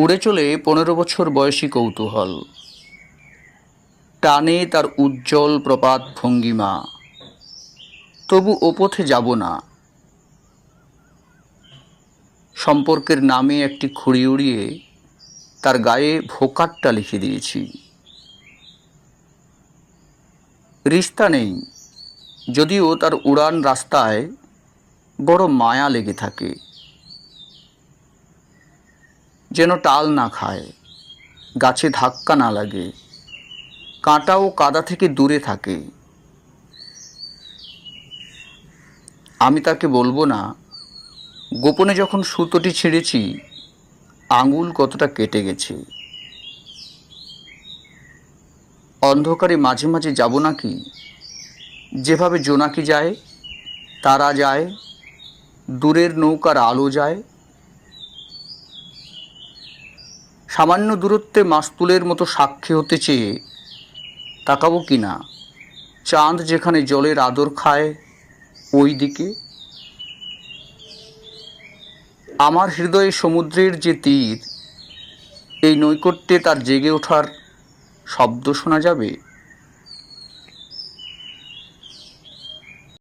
উড়ে চলে পনেরো বছর বয়সী কৌতূহল। টানে তার উজ্জ্বল প্রপাত ভঙ্গিমা। তবু ও পথে যাব না। সম্পর্কের নামে একটি খুঁড়ি উড়িয়ে তার গায়ে ভোকারটা লিখে দিয়েছি। রিস্তা নেই, যদিও তার উড়ান রাস্তায় বড় মায়া লেগে থাকে। টাল না খায়, গাছে ধাক্কা না লাগে, কাঁটা ও কাদা থেকে দূরে থাকে। আমি তাকে বলব না, গোপনে যখন সুতোটি ছিঁড়েছি, আঙুল কতটা কেটে গেছে। অন্ধকারে মাঝে মাঝে যাব নাকি? যেভাবে জোনাকি যায়, তারা যায়, দূরের নৌকার আলো যায় সামান্য দূরত্বে মাস্তুলের মতো সাক্ষী হতে চেয়ে তাকাবো কি না? চাঁদ যেখানে জলের আদর খায় ওই দিকে আমার হৃদয়ে সমুদ্রের যে তীর, এই নৈকট্যে তার জেগে ওঠার শব্দ শোনা যাবে?